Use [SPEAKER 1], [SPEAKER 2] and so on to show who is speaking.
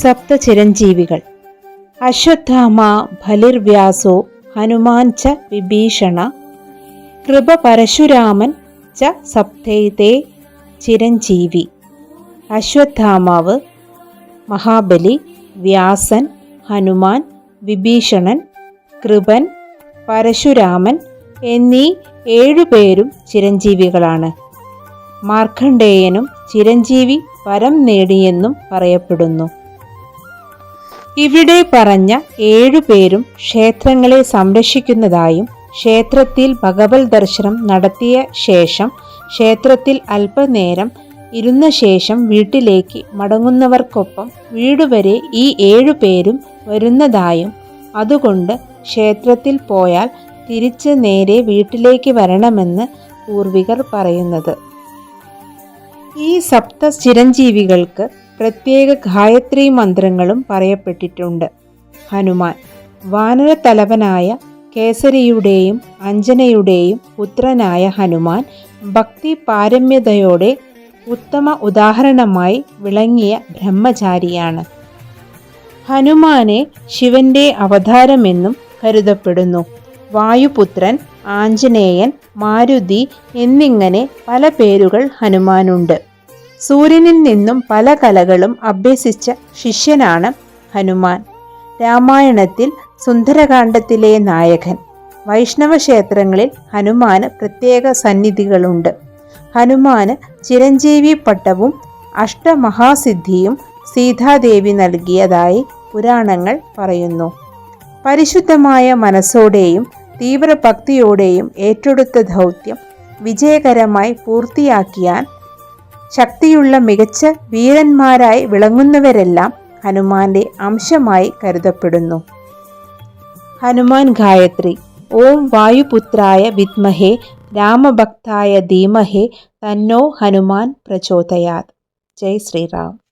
[SPEAKER 1] സപ്ത ചിരഞ്ജീവികൾ അശ്വത്ഥാമ ബലിർവ്യാസോ ഹനുമാൻ ച വിഭീഷണ കൃപ പരശുരാമൻ ച സപ്തൈതേ ചിരഞ്ജീവി. അശ്വത്ഥാമാവ് മഹാബലി വ്യാസൻ ഹനുമാൻ വിഭീഷണൻ കൃപൻ പരശുരാമൻ എന്നീ ഏഴുപേരും ചിരഞ്ജീവികളാണ്. മാർക്കണ്ഡേയനും ചിരഞ്ജീവി വരം നേടിയെന്നും പറയപ്പെടുന്നു. ഇവിടെ പറഞ്ഞ ഏഴുപേരും ക്ഷേത്രങ്ങളെ സംരക്ഷിക്കുന്നതായും ക്ഷേത്രത്തിൽ ഭഗവത് ദർശനം നടത്തിയ ശേഷം ക്ഷേത്രത്തിൽ അല്പനേരം ഇരുന്ന ശേഷം വീട്ടിലേക്ക് മടങ്ങുന്നവർക്കൊപ്പം വീടുവരെ ഈ ഏഴുപേരും വരുന്നതായും. അതുകൊണ്ട് ക്ഷേത്രത്തിൽ പോയാൽ തിരിച്ച് നേരെ വീട്ടിലേക്ക് വരണമെന്ന് പൂർവികർ പറയുന്നത്. ഈ സപ്ത ചിരഞ്ജീവികൾക്ക് പ്രത്യേക ഗായത്രി മന്ത്രങ്ങളും പറയപ്പെട്ടിട്ടുണ്ട്. ഹനുമാൻ വാനര തലവനായ കേസരിയുടെയും അഞ്ജനയുടെയും പുത്രനായ ഹനുമാൻ ഭക്തി പാരമ്യതയോടെ ഉത്തമ ഉദാഹരണമായി വിളങ്ങിയ ബ്രഹ്മചാരിയാണ്. ഹനുമാനെ ശിവന്റെ അവതാരമെന്നും കരുതപ്പെടുന്നു. വായുപുത്രൻ ആഞ്ജനേയൻ മാരുതി എന്നിങ്ങനെ പല പേരുകൾ ഹനുമാനുണ്ട്. സൂര്യനിൽ നിന്നും പല കലകളും അഭ്യസിച്ച ശിഷ്യനാണ് ഹനുമാൻ. രാമായണത്തിൽ സുന്ദരകാന്ഡത്തിലെ നായകൻ. വൈഷ്ണവ ക്ഷേത്രങ്ങളിൽ ഹനുമാന് പ്രത്യേക സന്നിധികളുണ്ട്. ഹനുമാന് ചിരഞ്ജീവി പട്ടവും അഷ്ടമഹാസിദ്ധിയും സീതാദേവി നൽകിയതായി പുരാണങ്ങൾ പറയുന്നു. പരിശുദ്ധമായ മനസ്സോടെയും തീവ്രഭക്തിയോടെയും ഏറ്റെടുത്ത ദൗത്യം വിജയകരമായി പൂർത്തിയാക്കിയാൽ ശക്തിയുള്ള മികച്ച വീരന്മാരായി വിളങ്ങുന്നവരെല്ലാം ഹനുമാന്റെ അംശമായി കരുതപ്പെടുന്നു. ഹനുമാൻ ഗായത്രി ഓം വായുപുത്രായ വിദ്മഹേ രാമഭക്തായ ധീമഹേ തന്നോ ഹനുമാൻ പ്രചോദയാത്. ജയ് ശ്രീറാം.